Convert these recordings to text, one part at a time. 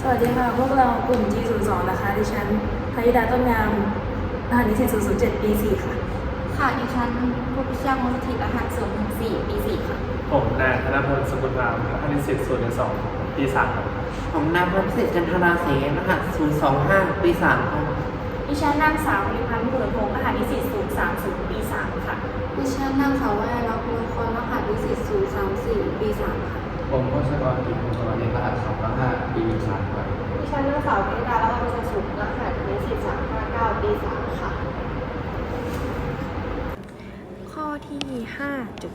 สวัสดีค่ะ พวกเรากลุ่ม G02 นะคะดิฉันพนิดาต้นงามรหัสนิสิต007 ปี 4 ค่ะ ค่ะดิฉันผู้พิชามูลทิรหัสส่วนสี่ปีสี่ค่ะผมนายธนพลสกุลรามคณิตศิษย์ส่วนที่สองปีสามครับผมนายพลสิทธิ์จันทราเสนรหัส025ปี3ครับดิฉันนางสาวริพันธ์บุรพงศ์รหัสนิสิตศูนย์สามศูนย์ปีสามค่ะดิฉันนางสาววรารักษ์บุญครรหัสนิสิตศูนย์สามสี่ปีสามค่ะ ผมพศกรกิจพงศ์สวัสดิ์รหัสสองห้าปีสามครับดิฉันนางสาวพิดารัตน์ประชาสุขรหัสนิสิตสามห้าเก้าปีสามค่ะ ข้อที่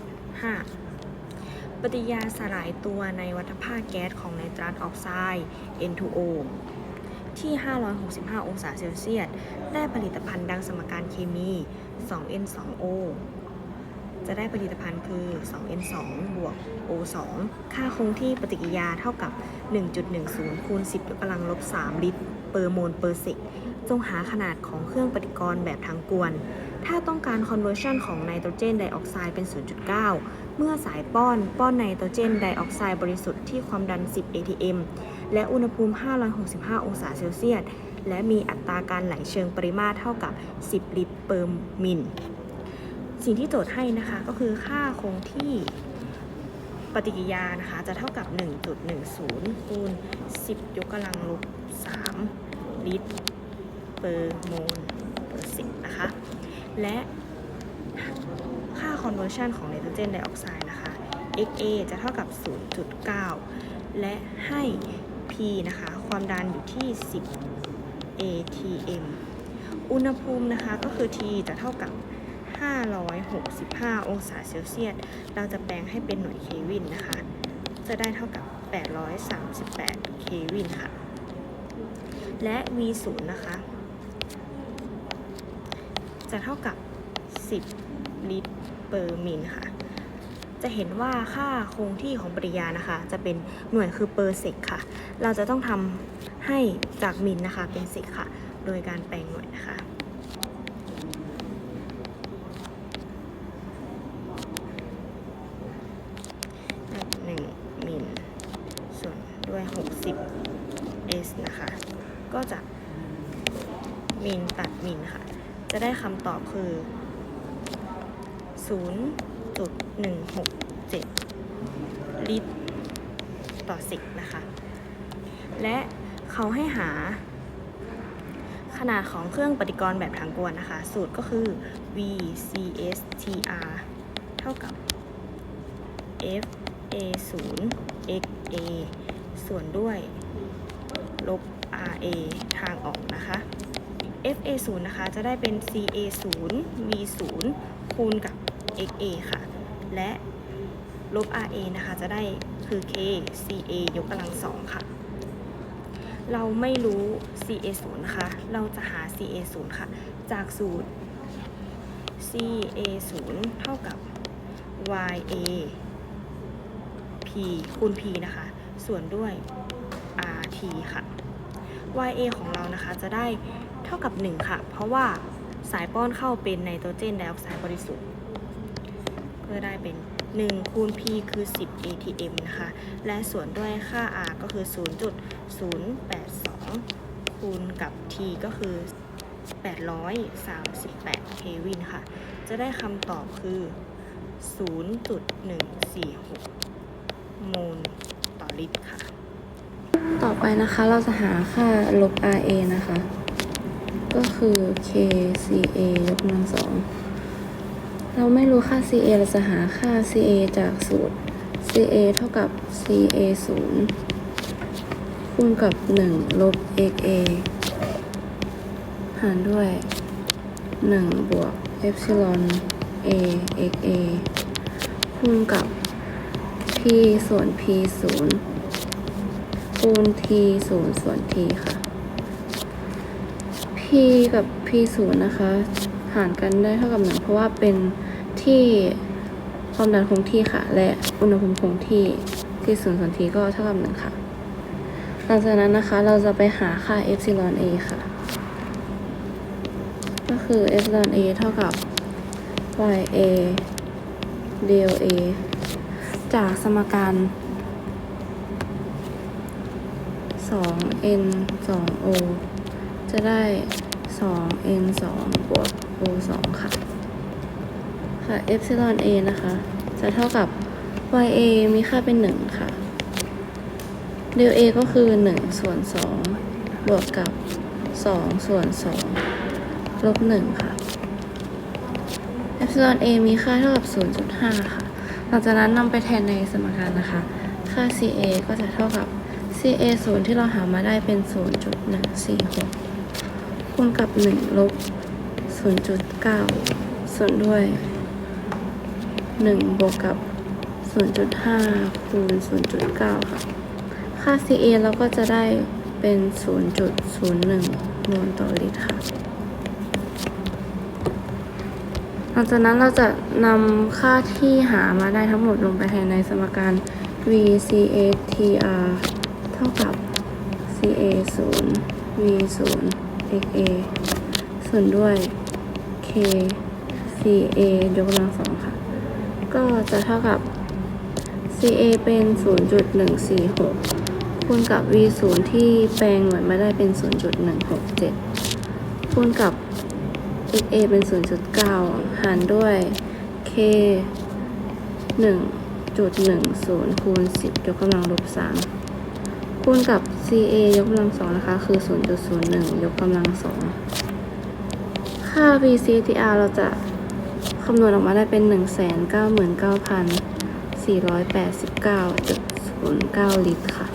5.5 ปฏิกิริยาสลายตัวในวัฏภาคแก๊สของไนตรัสออกไซด์ N2O ที่ 565 องศาเซลเซียส ได้ผลิตภัณฑ์ดังสมการเคมี 2N2O จะได้ผลิตภัณฑ์คือ 2N2 บวก O2 ค่าคงที่ปฏิกิริยาเท่ากับ 1.10คูณ10ยกกำลังลบ 3 ลิตรเปอร์โมลเปอร์เซกจงหาขนาดของเครื่องปฏิกรณ์แบบทั้งกวน ถ้าต้องการ conversion ของไนโตรเจนไดออกไซด์เป็น 0.9 เมื่อสายป้อนป้อนไนโตรเจนไดออกไซด์บริสุทธิ์ที่ความดัน 10 atm และอุณหภูมิ 565 องศาเซลเซียส และมีอัตราการไหลเชิงปริมาตรเท่ากับ 10 ลิตรเปอร์มิล สิ่งที่โจทย์ให้นะคะก็คือค่าคงที่ปฏิกิริยานะคะจะเท่ากับ 1.10 คูณ 10 ยกกำลังลบ 3 ลิตรเปอร์โมลเปอร์เซกนะคะ และค่า conversion ของไนโตรเจนไดออกไซด์นะคะ XA จะเท่ากับ 0.9 และให้ P นะคะ ความดันอยู่ที่ 10 atm อุณหภูมินะคะก็คือ T จะเท่ากับ 565 องศาเซลเซียส เราจะแปลงให้เป็นหน่วยเควินนะคะ จะได้เท่ากับ 838 เควินค่ะ และ V0 นะคะ จะเท่ากับ 10 ลิตรเปอร์มิลค่ะ จะเห็นว่าค่าคงที่ของปริยานะคะ จะเป็นหน่วยคือเปอร์เซกค่ะ เราจะต้องทำให้จากมิลนะคะเป็นเซกค่ะ โดยการแปลงหน่วยนะคะ หนึ่งมิล ส่วนด้วย 60 s นะคะ ก็จะ มิลตัดมิลค่ะ จะได้คำตอบคือ 0.167 ลิตรต่อสิบนะคะ และเขาให้หา ขนาดของเครื่องปฏิกรณ์แบบทางกวนนะคะ สูตรก็คือ VCSTR เท่ากับ F A 0 x A ส่วนด้วยลบ R A ทางออกนะคะ F A 0 นะคะจะได้เป็น C A 0 V 0 คูณกับ x A ค่ะ และลบ R A นะคะจะได้คือ K C A ยกกำลังสองค่ะ เราไม่รู้ C A 0 นะคะ เราจะหา C A 0 ค่ะ จากสูตร C A 0 เท่ากับ Y A P คูณ P นะคะ ส่วนด้วย RT ค่ะ YA ของเรานะคะจะได้เท่ากับ 1 ค่ะ เพราะว่าสายป้อนเข้าเป็นไนโตรเจนไดออกไซด์บริสุทธิ์ก็ได้เป็น 1 คูณ P คือ 10 atm นะคะ และส่วนด้วยค่า R ก็คือ 0.082 คูณกับ T ก็คือ 838 เควินค่ะ จะได้คำตอบคือ 0.146 โมลต่อลิตรค่ะ ไปนะคะ เราจะหาค่าลบ RA นะคะ ก็คือ KCA ยกกำลังสองเราไม่รู้ค่า CA เราจะหาค่า CA จากสูตร CA เท่ากับ CA 0คูณกับ 1 ลบ XA หารด้วย 1 บวก epsilon A XA คูณกับ P ส่วน P 0 คูณ t ศูนย์ส่วน t ค่ะ p กับ p ศูนย์นะคะ หารกันได้เท่ากับหนึ่งเพราะว่าเป็นที่ความดันคงที่ค่ะ และอุณหภูมิคงที่ t ศูนย์ส่วน t ก็เท่ากับหนึ่งค่ะ หลังจากนั้นนะคะเราจะไปหาค่า e p s i l a ค่ะ ก็คือ e p s i l a เท่ากับ y a del a จากสมการ 2 n 2 o จะได้2 n 2บวก o 2ค่ะ ค่ะ epsilon a นะคะ จะเท่ากับ y a มีค่าเป็น 1 ค่ะ del a ก็คือ 1 ส่วน 2 บวกกับ 2 ส่วน 2 ลบ 1 ค่ะ epsilon a มีค่าเท่ากับ 0.5 ค่ะ หลังจากนั้นนำไปแทนในสมการนะคะ ค่า ca ก็จะเท่ากับ ca 0ที่เราหามาได้เป็น0.146คูณกับ1ลบ0.9ส่วนด้วย1บวกกับ0.5คูณ0.9ค่ะ ค่า ca เราก็จะได้เป็น0.01มวลต่อลิตรค่ะหลังจากนั้นเราจะนำค่าที่หามาได้ทั้งหมดลงไปแทนในสมการ v c a t r ท่ากับ c a 0 v 0 x a ส่วนด้วย k c a ยกกำลังสองค่ะ ก็จะเท่ากับ c a เป็น 0.146 คูณกับ v 0ที่แปลงหน่วยมาได้เป็น 0.167 คูณกับ x a เป็น 0.9 หารด้วย k 1.10 คูณ 10 ยกกำลังลบ3 คูณกับ c a ยกกำลังสองนะคะ คือ 0.01 ยกกำลังสองค่า v c t r เราจะคำนวณออกมาได้เป็น 199,489.09 ลิตรค่ะ